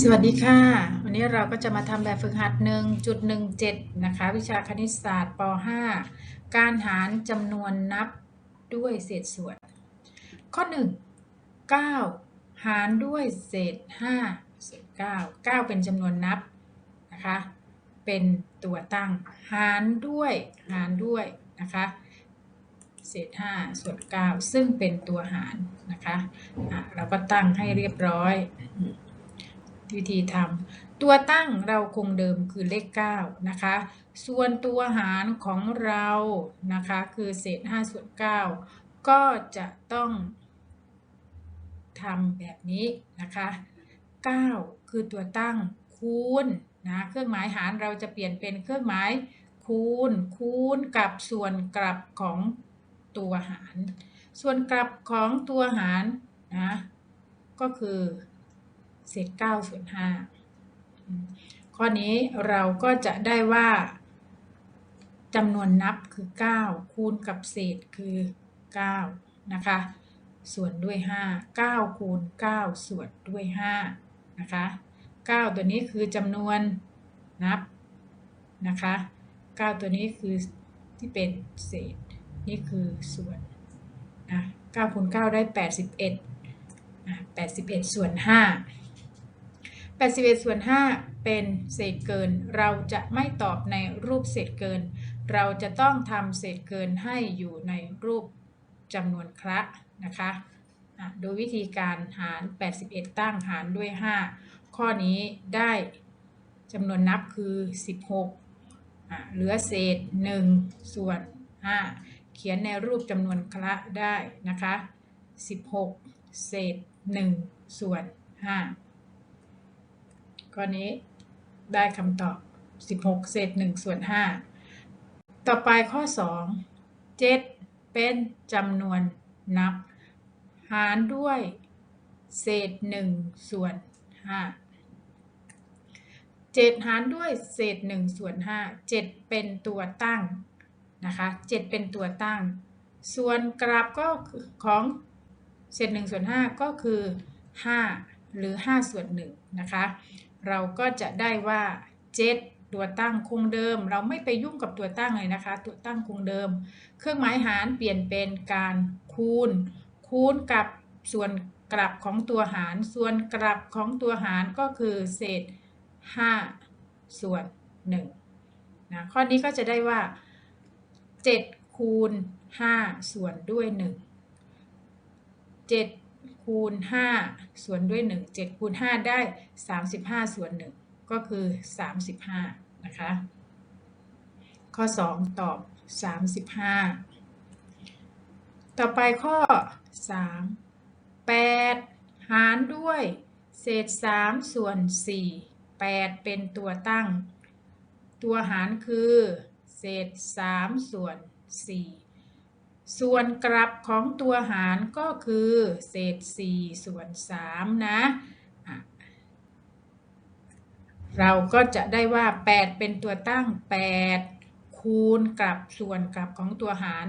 สวัสดีค่ะ วันนี้เราก็จะมาทำแบบฝึกหัด 1.17 นะคะ วิชาคณิตศาสตร์ป .5 การหารจำนวนนับด้วยเศษส่วน ข้อ 1 9 หารด้วยเศษ5เศษ9 9 เป็นจำนวนนับนะคะ เป็นตัวตั้ง หารด้วย หารด้วยนะคะ เศษ 5 ส่วน 9 ซึ่งเป็นตัวหารนะคะะเราก็ตั้งให้เรียบร้อย วิธีทำตัวตั้งเราคงเดิมคือเลข 9 นะคะ ส่วนตัวหารของเรานะคะคือเศษ 5 ส่วน 9 ก็จะต้องทำแบบนี้นะคะ 9 คือตัวตั้งคูณนะเครื่องหมายหารเราจะเปลี่ยนเป็นเครื่องหมายคูณคูณกับส่วนกลับของ ตัวหาร ส่วนกลับของตัวหารนะก็คือเศษ9ส่วน5ข้อนี้เราก็จะได้ว่าจำนวนนับคือ 9 คูณกับเศษคือ 9 นะคะ ส่วนด้วย 5 9 คูณ 9 ส่วนด้วย 5 นะคะ 9 ตัวนี้คือจำนวนนับนะคะ 9 ตัวนี้คือที่เป็นเศษ นี่คือส่วนนะ9คูณ9ได้ 81นะ81 ส่วน 5 81 ส่วน 5 เป็นเศษเกิน เราจะไม่ตอบในรูปเศษเกิน เราจะต้องทำเศษเกินให้อยู่ในรูปจำนวนคระนะคะโดยวิธีการหาร 81 ตั้งหารด้วย 5 ข้อนี้ได้จำนวนนับคือ 16 เหลือเศษ 1 ส่วน 5 เขียนในรูปจำนวนคระได้นะคะ 16 เศษ 1 ส่วน 5 ข้อนี้ได้คำตอบ 16 เศษ 1 ส่วน 5 ต่อไปข้อ 2 7 เป็นจำนวนนับ หารด้วย เศษ 1 ส่วน 5 7 หารด้วยเศษ1ส่วน5 7 เป็นตัวตั้ง นะคะ 7 เป็นตัวตั้ง ส่วนกราฟก็ของเศษ1ส่วน5 ก็คือ 5 หรือ 5 ส่วน1นะคะ เราก็จะได้ว่า 7 ตัวตั้งคงเดิม เราไม่ไปยุ่งกับตัวตั้งเลยนะคะ ตัวตั้งคงเดิม เครื่องหมายหารเปลี่ยนเป็นการคูณ คูณกับส่วนกลับของตัวหาร ส่วนกลับของตัวหารก็คือเศษ 5 ส่วน1นะข้อนี้ก็จะได้ว่า 7 คูณ 5 ส่วนด้วย 1 7 คูณ 5 ส่วนด้วย 1 7 คูณ 5 ได้ 35 ส่วน 1 ก็คือ 35 นะคะ ข้อ 2 ตอบ 35 ต่อไปข้อ 3 8 หารด้วย เศษ 3 ส่วน 4 8 เป็นตัวตั้ง ตัวหารคือ เศษ 3 ส่วน 4 ส่วนกลับของตัวหารก็คือ เศษ 4 ส่วน 3 นะเราก็จะได้ว่า 8 เป็นตัวตั้ง 8 คูณกับส่วนกลับของตัวหาร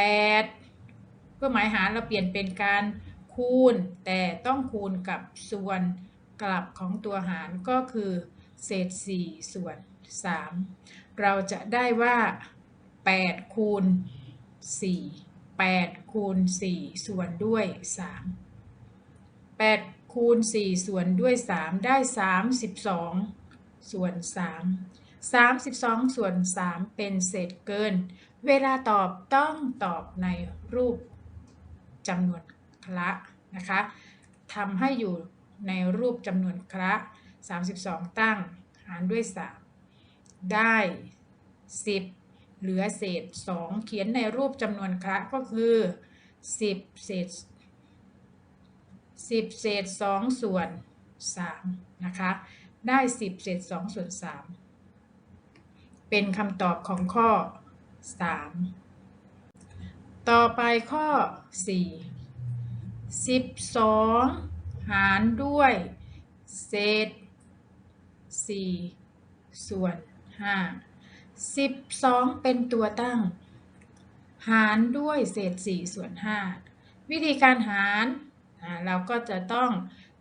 8 เพื่อหมายหารเราเปลี่ยนเป็นการคูณ แต่ต้องคูณกับส่วนกลับของตัวหารก็คือเศษ 4 ส่วน 3 เราจะได้ว่า 8 คูณ 4 8 คูณ 4 ส่วนด้วย 3 8 คูณ 4 ส่วนด้วย 3 ได้ 32 ส่วน 3 32 ส่วน 3 เป็นเศษเกิน เวลาตอบต้องตอบในรูปจำนวนคละนะคะทำให้อยู่ในรูปจำนวนคละ 32 ตั้ง หารด้วย 3 ได้ 10 เหลือเศษ 2 เขียนในรูปจำนวนคระก็คือ 10 เศษ 10 เศษ 2 ส่วน 3 นะคะ ได้ 10 เศษ 2 ส่วน 3 เป็นคำตอบของข้อ 3 ต่อไปข้อ 4 12 หารด้วย เศษ 4 ส่วน 5 12เป็นตัวตั้ง หารด้วยเศษ4ส่วน5วิธีการหารเราก็จะต้อง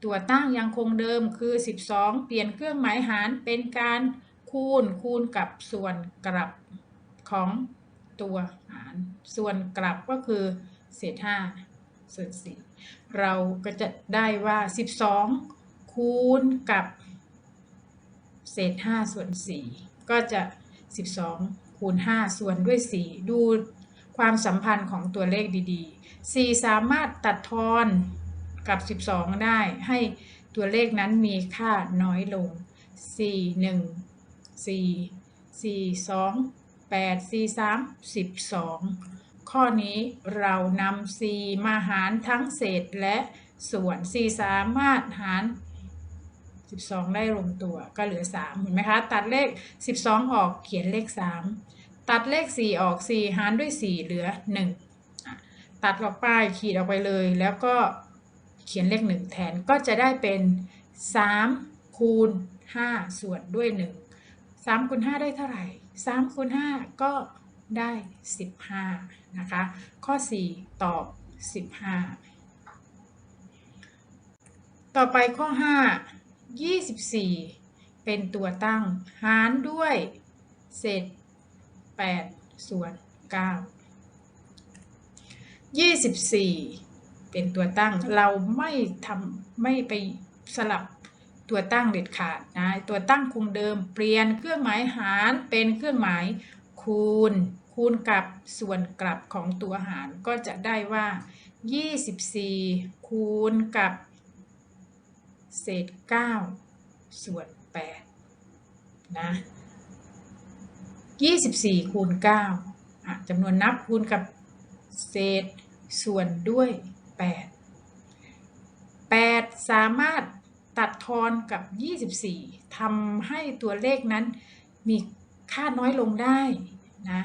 ตัวตั้งยังคงเดิมคือ 12 เปลี่ยนเครื่องหมายหารเป็นการคูณคูณกับส่วนกลับของตัวหาร ส่วนกลับก็คือเศษ5ส่วน4เราก็จะได้ว่า 12 คูณกับเศษ5ส่วน4 ก็จะ 12 คูณ 5 ส่วนด้วย 4 ดูความสัมพันธ์ของตัวเลขดีๆ 4 สามารถตัดทอนกับ 12 ได้ให้ตัวเลขนั้นมีค่าน้อยลง 4 1 4 4 2 8 4 3 12 ข้อนี้เรานำ4มาหารทั้งเศษและส่วน 4 สามารถหาร 12 ได้ลงตัวก็เหลือ 3 เห็นไหมคะ ตัดเลข 12 ออกเขียนเลข 3 ตัดเลข 4 ออก 4 หารด้วย 4 เหลือ1อะตัดออกไปขีดออกไปเลย แล้วก็เขียนเลข 1 แทนก็จะได้เป็น 3 คูณ 5 ส่วนด้วย 1 3คูณ 5 ได้เท่าไหร่ 3คูณ 5 ก็ได้ 15 นะคะ ข้อ 4 ตอบ 15 ต่อไปข้อ 5 24 เป็นตัวตั้ง หารด้วย เศษ 8 ส่วน 9 24 เป็นตัวตั้ง เราไม่ทำไม่ไปสลับตัวตั้งเด็ดขาดนะ ตัวตั้งคงเดิม เปลี่ยนเครื่องหมายหารเป็นเครื่องหมายคูณ คูณกับส่วนกลับของตัวหารก็จะได้ว่า 24 คูณกับ เศษ 9 ส่วน 8 นะ 24 คูณ9อะจำนวนนับคูณกับเศษส่วนด้วย 8 8 สามารถตัดทอนกับ 24ทำให้ตัวเลขนั้นมีค่าน้อยลงได้นะ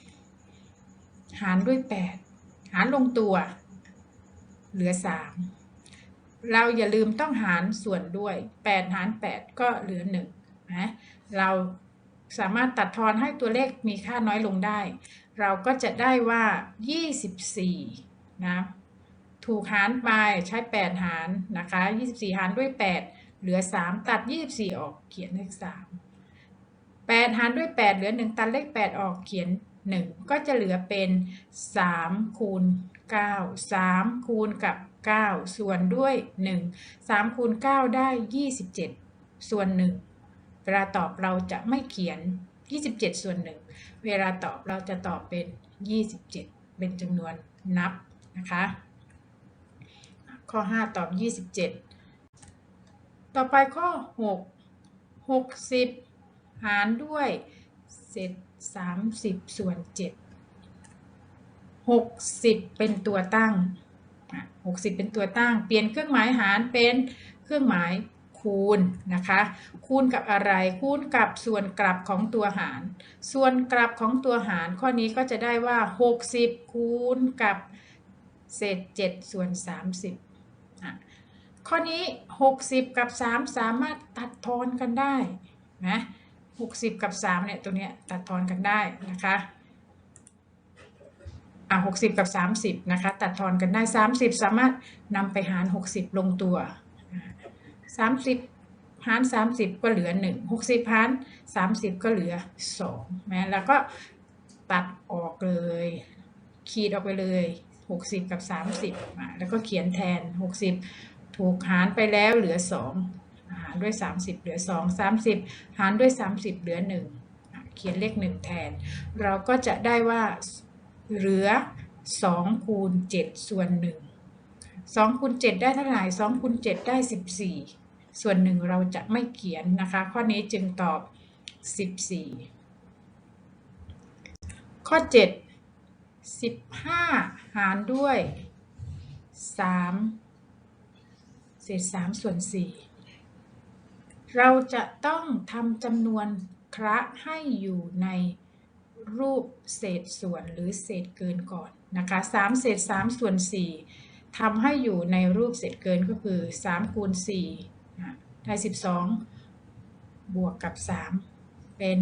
24 หารด้วย 8 หารลงตัว เหลือ 3 เราอย่าลืมต้องหารส่วนด้วย 8 หาร 8 ก็เหลือ1นะเราสามารถตัดทอนให้ตัวเลขมีค่าน้อยลงได้ เราก็จะได้ว่า 24 นะ ถูกหารไปใช้ 8 หารนะคะ 24 หารด้วย 8 เหลือ 3 ตัด 24 ออกเขียนเลข 3 8 หารด้วย 8 เหลือ 1 ตัดเลข 8 ออกเขียน 1 ก็จะเหลือเป็น 3 คูณ 9 3 คูณกับ 9 ส่วนด้วย 1 3คูณ9ได้ 27 ส่วน 1 เวลาตอบเราจะไม่เขียน 27 ส่วน 1 เวลาตอบเราจะตอบเป็น 27 เป็นจำนวนนับนะคะ ข้อ 5 ตอบ 27 ต่อไปข้อ 6 60 หารด้วยเศษ30 ส่วน 7 60 เป็นตัวตั้ง 60 เป็นตัวตั้ง เปลี่ยนเครื่องหมายหารเป็นเครื่องหมายคูณนะคะ คูณกับอะไร คูณกับส่วนกลับของตัวหาร ส่วนกลับของตัวหารข้อนี้ก็จะได้ว่า 60 คูณกับเศษ 7 ส่วน 30 ข้อนี้ 60 กับ 3 สามารถตัดทอนกันได้นะ60 กับ3เนี่ยตัวเนี้ยตัดทอนกันได้นะคะ อะ60กับ30นะคะตัดทอนกันได้30สามารถนำไปหาร60ลงตัว30หาร30ก็เหลือ1 60หาร30ก็เหลือ2นะแล้วก็ตัดออกเลย ขีดออกไปเลย60กับ30มาแล้วก็เขียนแทน60ถูกหารไปแล้วเหลือ2หารด้วย30เหลือ2 30หารด้วย30เหลือ1อะเขียนเลข1แทน เราก็จะได้ว่า เหลือ2คูณ7ส่วน1 2คูณ7ได้เท่าไหร่2คูณ7ได้ 14 ส่วน 1 เราจะไม่เขียนนะคะ ข้อนี้จึงตอบ 14 ข้อ 7 15 หารด้วย 3 เศษ 3 ส่วน 4 เราจะต้องทำจำนวนคระให้อยู่ใน รูปเศษส่วนหรือเศษเกินก่อนนะคะ3เศษ3ส่วน4ทำให้อยู่ในรูปเศษเกินก็คือ3คูณ4ได้12 บวกกับ 3 เป็น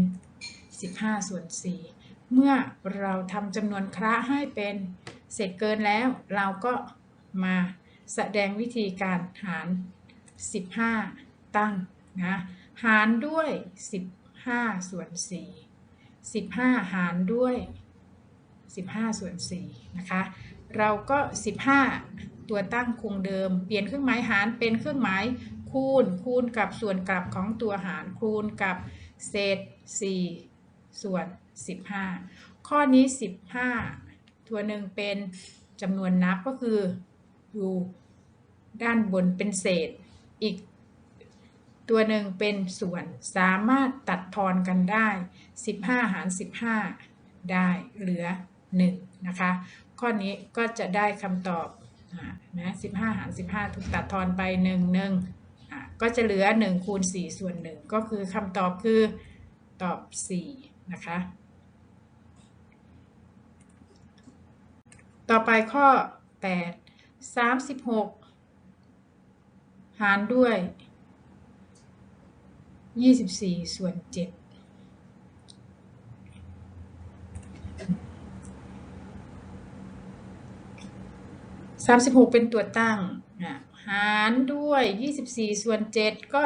15 ส่วน 4 เมื่อเราทำจำนวนคระให้เป็นเศษเกินแล้ว เราก็มาแสดงวิธีการหาร 15 ตั้งนะหารด้วย 15 ส่วน 4 15 หารด้วย 15 ส่วน4นะคะ เราก็ 15 ตัวตั้งคงเดิม เปลี่ยนเครื่องหมายหารเป็นเครื่องหมายคูณ คูณกับส่วนกลับของตัวหาร คูณกับเศษ 4 ส่วน 15 ข้อนี้ 15 ตัวหนึ่งเป็นจำนวนนับก็คืออยู่ด้านบนเป็นเศษ อีก ตัวหนึ่งเป็นส่วนสามารถตัดทอนกันได้ 15 หาร 15 ได้เหลือ 1 นะคะ ข้อนี้ก็จะได้คำตอบอ่านะ15 หาร 15 ถูกตัดทอนไป 1 1อะก็จะเหลือ 1 คูณ 4 ส่วน 1 ก็คือคำตอบคือตอบ 4 นะคะ ต่อไปข้อ 8 36 หารด้วย 24ส่วน7 36เป็นตัวตั้งนะหารด้วย24ส่วน7ก็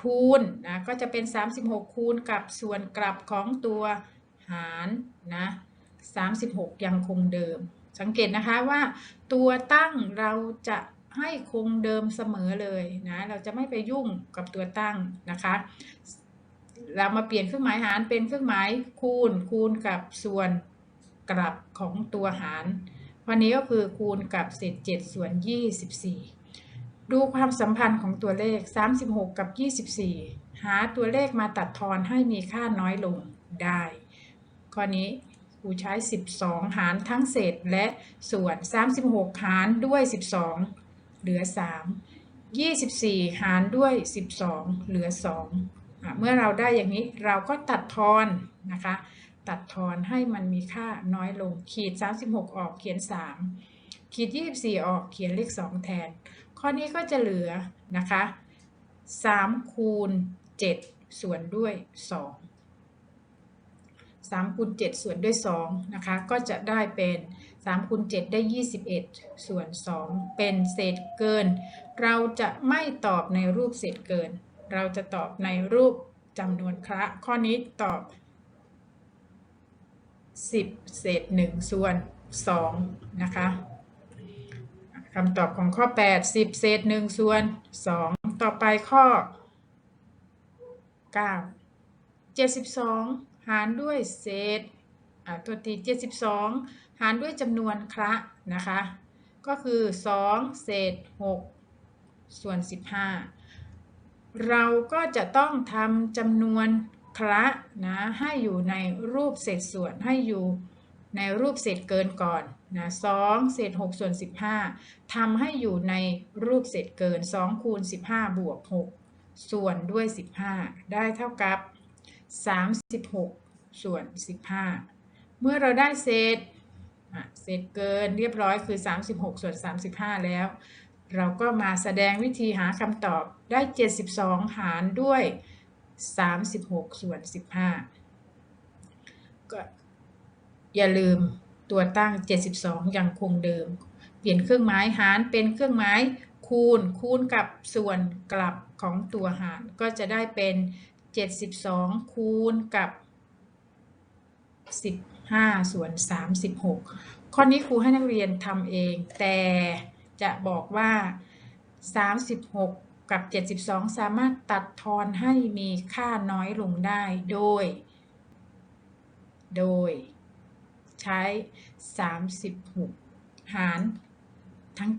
คูณนะก็จะเป็น36คูณกับส่วนกลับของตัวหารนะ36ยังคงเดิม สังเกตนะคะว่าตัวตั้งเราจะ ให้คงเดิมเสมอเลยนะ เราจะไม่ไปยุ่งกับตัวตั้งนะคะ เรามาเปลี่ยนเครื่องหมายหารเป็นเครื่องหมายคูณ คูณกับส่วนกลับของตัวหาร วันนี้ก็คือคูณกับเศษ7ส่วน 24 ดูความสัมพันธ์ของตัวเลข 36 กับ 24 หาตัวเลขมาตัดทอนให้มีค่าน้อยลงได้ข้อนี้ครูใช้ 12 หารทั้งเศษและส่วน 36 หารด้วย 12 เหลือ 3 24 หารด้วย 12 เหลือ2อะเมื่อเราได้อย่างนี้เราก็ตัดทอนนะคะ ตัดทอนให้มันมีค่าน้อยลง ขีด 36 ออกเขียน 3 ขีด 24 ออกเขียนเลข 2 แทน ข้อนี้ก็จะเหลือนะคะ3คูณ7ส่วนด้วย 2 3คูณ7ส่วนด้วย2นะคะ ก็จะได้เป็น3คูณ7ได้ 21 ส่วน 2 เป็นเศษเกิน เราจะไม่ตอบในรูปเศษเกิน เราจะตอบในรูปจำนวนคระข้อนี้ตอบ 10 เศษ 1 ส่วน 2 นะคะคำตอบของข้อ 8 10 เศษ 1 ส่วน 2 ต่อไปข้อ 9 72 หารด้วยเศษตัวที72 หารด้วยจำนวนคระนะคะ ก็คือ 2 เศษ 6 ส่วน 15 เราก็จะต้องทำจำนวนคระนะให้อยู่ในรูปเศษส่วนให้อยู่ในรูปเศษเกินก่อนนะ2เศษ6ส่วน15ทำให้อยู่ในรูปเศษเกิน 2 คูณ 15 บวก 6 ส่วนด้วย 15 ได้เท่ากับ 36 ส่วน 15 เมื่อเราได้เศษเศษเกินเรียบร้อยคือ 36 ส่วน 35 แล้ว เราก็มาแสดงวิธีหาคำตอบได้ 72 หารด้วย 36 ส่วน 15 ก็อย่าลืมตัวตั้ง 72 ยังคงเดิม เปลี่ยนเครื่องหมายหารเป็นเครื่องหมายคูณคูณกับส่วนกลับของตัวหารก็จะได้เป็น 72 คูณกับ 15 ส่วน 36 ข้อนี้ครูให้นักเรียนทำเอง แต่จะบอกว่า 36 กับ 72 สามารถตัดทอนให้มีค่าน้อยลงได้โดย โดย ใช้ 36 หารทั้ง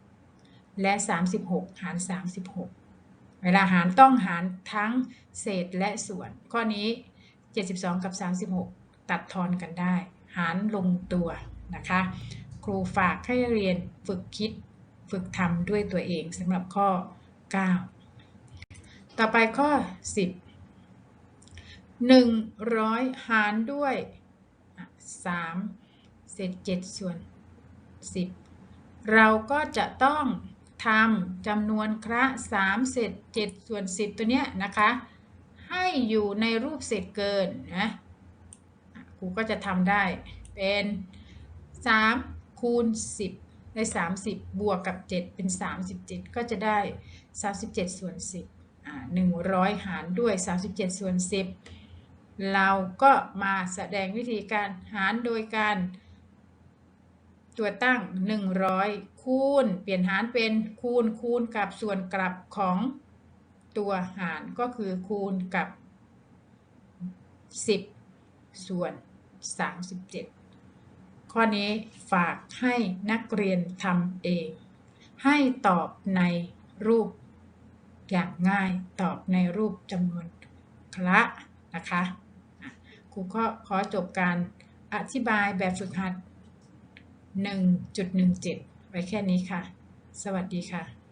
72 และ 36 หาร 36 เวลาหารต้องหารทั้งเศษและส่วน ข้อนี้ 72 กับ 36 ตัดทอนกันได้ หารลงตัวนะคะ ครูฝากให้เรียนฝึกคิดฝึกทำด้วยตัวเองสำหรับข้อ 9 ต่อไปข้อ 10 100 หารด้วย 3 เศษ 7 ส่วน 10 เราก็จะต้อง ทำจำนวนคระ3เศษ7ส่วน 10 ตัวเนี้ยนะคะ ให้อยู่ในรูปเศษเกินนะครูก็จะทำได้เป็น3คูณ10 ได้ 30 บวกกับ 7 เป็น 37 ก็จะได้ 37 ส่วน 10อ่า100 หารด้วย 37 ส่วน 10 เราก็มาแสดงวิธีการหารโดยการ ตัวตั้ง 100 คูณ เปลี่ยนหารเป็นคูณคูณกับส่วนกลับของตัวหารก็คือคูณกับ 10 ส่วน 37 ข้อนี้ฝากให้นักเรียนทำเอง ให้ตอบในรูปอย่างง่ายตอบในรูปจำนวนคละนะคะอะครูก็ขอจบการอธิบายแบบฝึกหัด 1.17 ไว้แค่นี้ค่ะ สวัสดีค่ะ